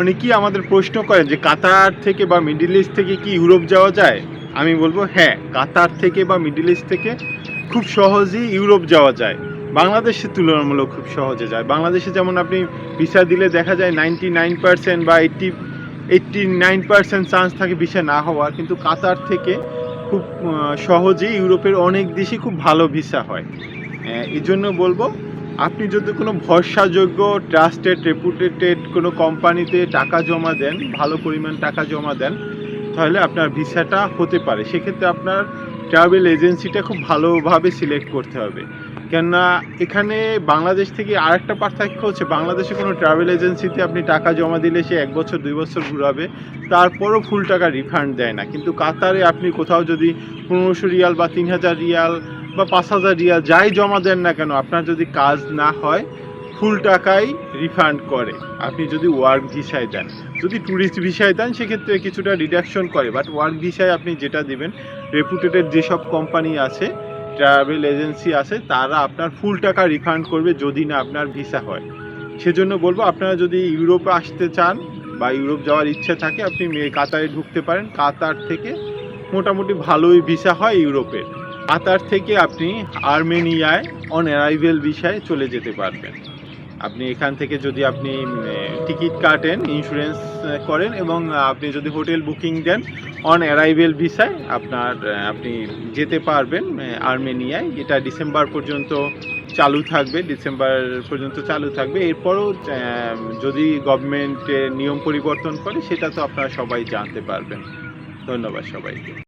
অনেকেই আমাদের প্রশ্ন করেন যে কাতার থেকে বা মিডিল ইস্ট থেকে কি ইউরোপ যাওয়া যায়? আমি বলব হ্যাঁ কাতার থেকে বা মিডিল ইস্ট থেকে খুব সহজেই ইউরোপ যাওয়া যায়। বাংলাদেশে তুলনামূলক খুব সহজে যায়। বাংলাদেশে যেমন আপনি ভিসা দিলে দেখা যায় নাইনটি নাইন পার্সেন্ট বা eighty eighty nine percent chance থাকে ভিসা না হওয়ার। কিন্তু কাতার থেকে খুব সহজেই ইউরোপের অনেক দেশই খুব ভালো ভিসা হয়। এই জন্য বলব আপনি যদি কোনো ভরসাযোগ্য ট্রাস্টেড রেপুটেটেড কোনো কোম্পানিতে টাকা জমা দেন, ভালো পরিমাণ টাকা জমা দেন, তাহলে আপনার ভিসাটা হতে পারে। সেক্ষেত্রে আপনার ট্রাভেল এজেন্সিটা খুব ভালোভাবে সিলেক্ট করতে হবে। কেননা, এখানে বাংলাদেশ থেকে আরেকটা পার্থক্য হচ্ছে, বাংলাদেশে কোনো ট্রাভেল এজেন্সিতে আপনি টাকা জমা দিলে সে এক বছর, দুই বছর ঘুরাবে, তারপরও ফুল টাকা রিফান্ড দেয় না। কিন্তু কাতারে আপনি কোথাও যদি পনেরোশো রিয়াল বা তিন হাজার রিয়াল বা পাঁচ হাজার রিয়াল যাই জমা দেন না কেন, আপনার যদি কাজ না হয়, ফুল টাকাই রিফান্ড করে। আপনি যদি ওয়ার্ক ভিসায় দেন। যদি ট্যুরিস্ট ভিসায় দেন, সেক্ষেত্রে কিছুটা রিডাকশন করে। বাট ওয়ার্ক ভিসায় আপনি যেটা দিবেন রেপুটেটেড যেসব কোম্পানি আছে ট্রাভেল এজেন্সি আছে, তারা আপনার ফুল টাকা রিফান্ড করবে যদি না আপনার ভিসা হয়। সেজন্য বলব, আপনারা যদি ইউরোপে আসতে চান বা ইউরোপ যাওয়ার ইচ্ছা থাকে, আপনি কাতারে ঢুকতে পারেন। কাতার থেকে মোটামুটি ভালোই ভিসা হয় ইউরোপের। কাতার থেকে আপনি আর্মেনিয়ায় অন অ্যারাইভেল ভিসায় চলে যেতে পারবেন। আপনি এখান থেকে যদি আপনি টিকিট কাটেন ইন্স্যুরেন্স করেন এবং আপনি যদি হোটেল বুকিং দেন অন অ্যারাইভেল ভিসায় আপনার আপনি যেতে পারবেন আর্মেনিয়ায়। এটা ডিসেম্বর পর্যন্ত চালু থাকবে, ডিসেম্বর পর্যন্ত চালু থাকবে। এরপরও যদি গভর্নমেন্ট নিয়ম পরিবর্তন করে, সেটা তো আপনারা সবাই জানতে পারবেন। ধন্যবাদ সবাইকে।